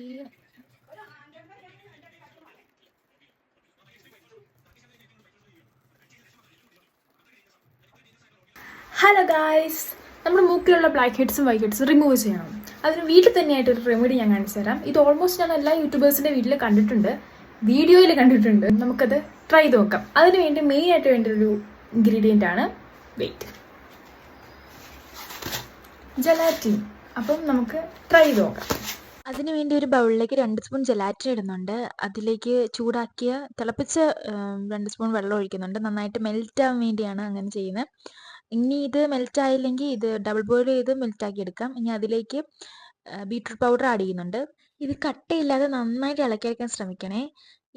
Hello guys നമ്മുടെ മൂക്കിലുള്ള black ഹെഡ്സും വൈറ്റ് ഹെഡ്സും റിമൂവ് ചെയ്യണം. അതിന് വീട്ടിൽ തന്നെയായിട്ട് ഒരു റെമഡി ഞാൻ കാണിച്ചു തരാം. ഇത് ഓൾമോസ്റ്റ് ഞാൻ എല്ലാ യൂട്യൂബേഴ്സിന്റെ വീട്ടിൽ കണ്ടിട്ടുണ്ട്. വീഡിയോയിൽ കണ്ടിട്ടുണ്ട്. നമുക്കത് ട്രൈ ചെയ്ത് നോക്കാം. അതിന് വേണ്ടി മെയിൻ ആയിട്ട് വേണ്ട ഒരു ഇൻഗ്രീഡിയന്റ് ആണ് വെയിറ്റ് ജലാറ്റിൻ അപ്പം നമുക്ക് ട്രൈ ചെയ്ത് നോക്കാം. അതിന് വേണ്ടി ഒരു ബൗളിലേക്ക് രണ്ട് സ്പൂൺ ജെലാറ്റിൻ ഇടുന്നുണ്ട്. അതിലേക്ക് ചൂടാക്കിയ തിളപ്പിച്ച രണ്ട് സ്പൂൺ വെള്ളം ഒഴിക്കുന്നുണ്ട്. നന്നായിട്ട് മെൽറ്റ് ആവാൻ വേണ്ടിയാണ് അങ്ങനെ ചെയ്യുന്നത്. ഇനി ഇത് മെൽറ്റ് ആയില്ലെങ്കിൽ ഇത് ഡബിൾ ബോയിൽ ചെയ്ത് മെൽറ്റ് ആക്കി എടുക്കാം. ഇനി അതിലേക്ക് ബീട്രൂട്ട് പൗഡർ ആഡ് ചെയ്യുന്നുണ്ട്. ഇത് കട്ടയില്ലാതെ നന്നായിട്ട് ഇളക്കി ഇളക്കിയെടുക്കാൻ ശ്രമിക്കണേ.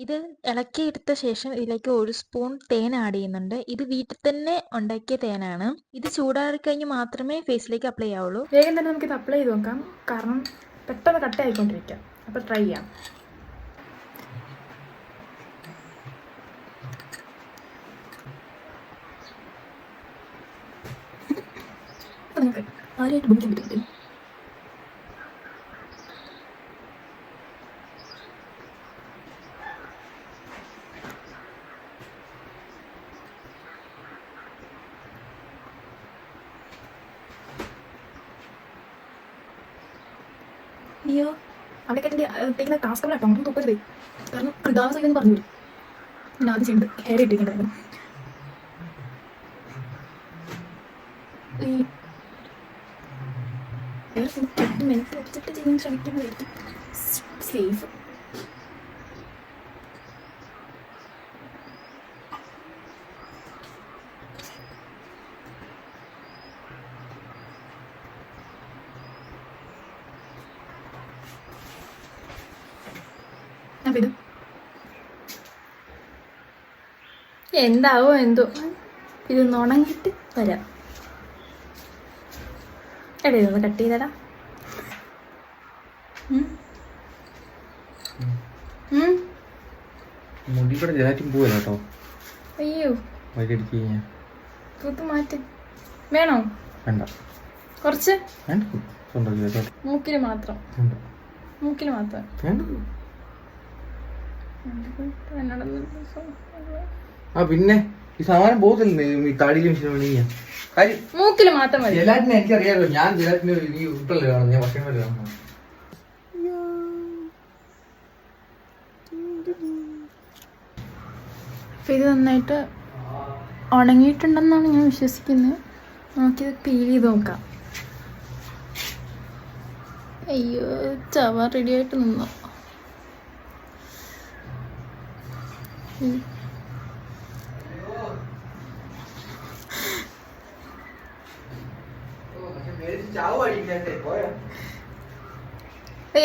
ഇത് ഇളക്കി ഇളക്കിയെടുത്ത ശേഷം ഇതിലേക്ക് ഒരു സ്പൂൺ തേൻ ആഡ് ചെയ്യുന്നുണ്ട്. ഇത് വീട്ടിൽ തന്നെ ഉണ്ടാക്കിയ തേനാണ്. ഇത് ചൂടാറി കഴിഞ്ഞ് മാത്രമേ ഫേസിലേക്ക് അപ്ലൈ ആവുള്ളൂ. വേഗം തന്നെ നമുക്ക് ഇത് അപ്ലൈ ചെയ്ത് നോക്കാം. കാരണം പെട്ടെന്ന് കട്ടായിക്കൊണ്ടിരിക്കുക അപ്പോൾ ട്രൈ ചെയ്യാം. ആരായിട്ട് ആരെയായിട്ട് അയ്യോ അവിടേക്ക് എന്റെ ടേക്കുന്ന ടാസ്കുകളാട്ടോ ഒന്നും തൊക്കരുത് കാരണം കൃതാവ് എന്ന് പറഞ്ഞു ഞാൻ ആദ്യം ചെയ്യുന്നത് ഹെയർ ഇട്ടിട്ടുണ്ടായിരുന്നു ഈ ഹെയർ പത്ത് മിനിറ്റ് വെച്ചിട്ട് ചെയ്യാൻ ശ്രമിക്കുന്നതായിരിക്കും സേഫ് അപ്പം എന്താവോ എന്തോ. ഇതൊന്ന് ഉണങ്ങിയിട്ട് വരാം. എടാ ഇതൊന്ന് കട്ട് ചെയ്തടാ. മുടി കൂടെ ജലാറ്റിൻ പോവല്ലോ കേട്ടോ? അയ്യോ. വൈകടിക്ക് കഴിഞ്ഞാൽ തൂത്ത് മാറ്റി. വേണോ? വേണ്ട. കുറച്ച്? വേണ്ട. മാത്രം. മൂക്കിന് മാത്രം. വേണ്ട. ആ പിന്നെ ഈ സാധനം പോകത്തില്ലേ ഈ വേണമെങ്കിൽ കാര്യം മൂക്കിന് മാത്രം മതി. ജലാറ്റിനെ എനിക്കറിയാലോ ഞാൻ ജലാറ്റിന് നീ ഇട്ടല്ലേ കാണുന്നു ഞാൻ ഭക്ഷണം വരെ കാണുന്നു അപ്പം ഇത് നന്നായിട്ട് ഉണങ്ങിയിട്ടുണ്ടെന്നാണ് ഞാൻ വിശ്വസിക്കുന്നത്. നമുക്കിത് പീൽ ചെയ്ത് നോക്കാം. അയ്യോ ചവ റെഡി ആയിട്ട് നിന്നു.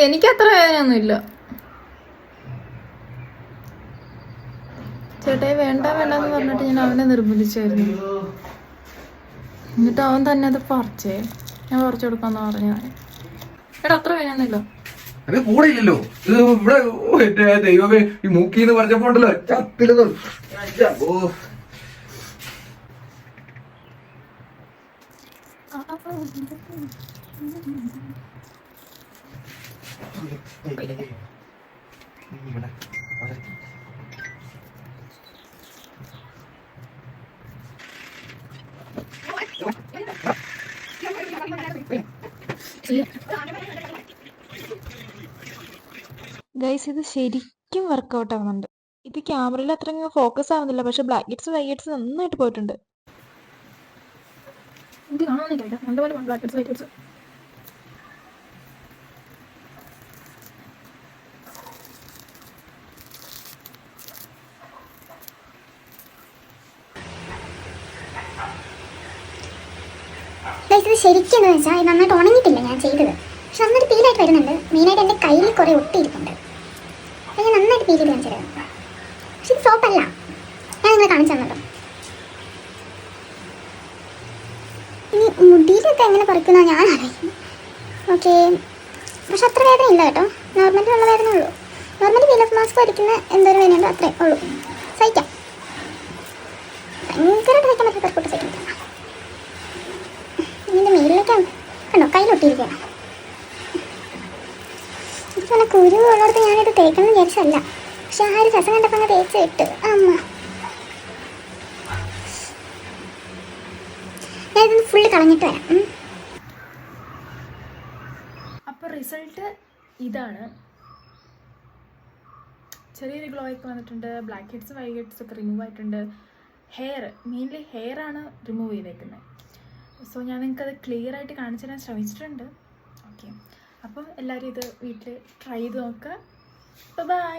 എനിക്ക് അത്ര വേദനയൊന്നുമില്ല. ചേട്ടായി വേണ്ട വേണ്ടെന്ന് പറഞ്ഞിട്ട് ഞാൻ അവനെ നിർബന്ധിച്ചായിരുന്നു. എന്നിട്ട് അവൻ തന്നെ അത് പറിച്ചേ. ഞാൻ പറിച്ചു കൊടുക്കാന്ന് പറഞ്ഞു എടാ അത്ര വേദനയൊന്നുമില്ല. അത് കൂടെ ഇല്ലല്ലോ ഇത് ഇവിടെ എന്റെ ദൈവമേ ഈ മൂക്കി എന്ന് പറഞ്ഞപ്പോ ഉണ്ടല്ലോ ചത്തിലെന്ന് ഓ. ഗൈസ് ഇത് ശരിക്കും വർക്കൗട്ട് ആവുന്നുണ്ട്. ഇത് ക്യാമറയിൽ അത്ര ഫോക്കസ് ആവുന്നില്ല. പക്ഷെ ബ്ലാക്ക് ഹെഡ്സ് വൈറ്റ് ഹെഡ്സ് നന്നായിട്ട് പോയിട്ടുണ്ട്. ബ്ലാക്ക് ഹെഡ്സ് വൈറ്റ് ഹെഡ്സ് ഇത് ശരിക്കും എന്ന് വെച്ചാൽ നന്നായിട്ട് ഉണങ്ങിയിട്ടില്ല ഞാൻ ചെയ്തത്. പക്ഷെ നന്നായിട്ട് ഫീലായിട്ട് വരുന്നുണ്ട്. മെയിനായിട്ട് എന്റെ കയ്യിൽ കുറേ ഒട്ടിയിരിപ്പുണ്ട്. അപ്പോൾ ഞാൻ നന്നായിട്ട് പീൽ ചെയ്ത് കാണിച്ചു തരാം. പക്ഷെ ഇത് സോപ്പല്ല ഞാൻ നിങ്ങളെ കാണിച്ചു തന്നല്ലോ. ഇനി മുടിയിലൊക്കെ എങ്ങനെ പറിക്കുന്ന ഞാൻ അറിയും ഓക്കെ. പക്ഷെ അത്ര വേദന ഇല്ല കേട്ടോ. നോർമലി ഉള്ള വേദന ഉള്ളൂ. നോർമലി വീൽ ഓഫ് മാസ്ക് വരയ്ക്കുന്ന വേദന വേദനയുണ്ടോ അത്രേ ഉള്ളൂ. സഹിക്കാം. ഭയങ്കരമായിട്ട് സഹിക്കാൻ പറ്റാത്ത പെർക്കൂട്ട് സഹിക്കാം ഇതിന്റെ മേലിലേക്കാണ് കണ്ടോ? കയ്യിലൊട്ടിയിരിക്കുകയാണ്. ഇത് പറഞ്ഞ കുരു ഉള്ളിടത്ത് ഞാനിത് തേക്കണം വിചാരിച്ചല്ല പക്ഷെ ആ ഒരു രസം കണ്ടപ്പോൾ അങ്ങ് തേച്ച് ഇട്ട് അമ്മ. ഞാനിതൊന്ന് ഫുള്ള് കളഞ്ഞിട്ട് വരാം. അപ്പോൾ റിസൾട്ട് ഇതാണ്. ചെറിയൊരു ഗ്ലോ ഒക്കെ വന്നിട്ടുണ്ട്. ബ്ലാക്ക് ഹെഡ്സ് വൈറ്റ് ഹെഡ്സ് ഒക്കെ റിമൂവ് ആയിട്ടുണ്ട്. ഹെയർ മെയിൻലി ഹെയർ ആണ് റിമൂവ് ചെയ്തേക്കുന്നത് സോ ഞാൻ നിങ്ങൾക്കത് ക്ലിയർ ആയിട്ട് കാണിച്ചു തരാൻ ശ്രമിച്ചിട്ടുണ്ട്. ഓക്കെ അപ്പോൾ എല്ലാവരും ഇത് വീട്ടിൽ ട്രൈ ചെയ്ത് നോക്കുക ബൈ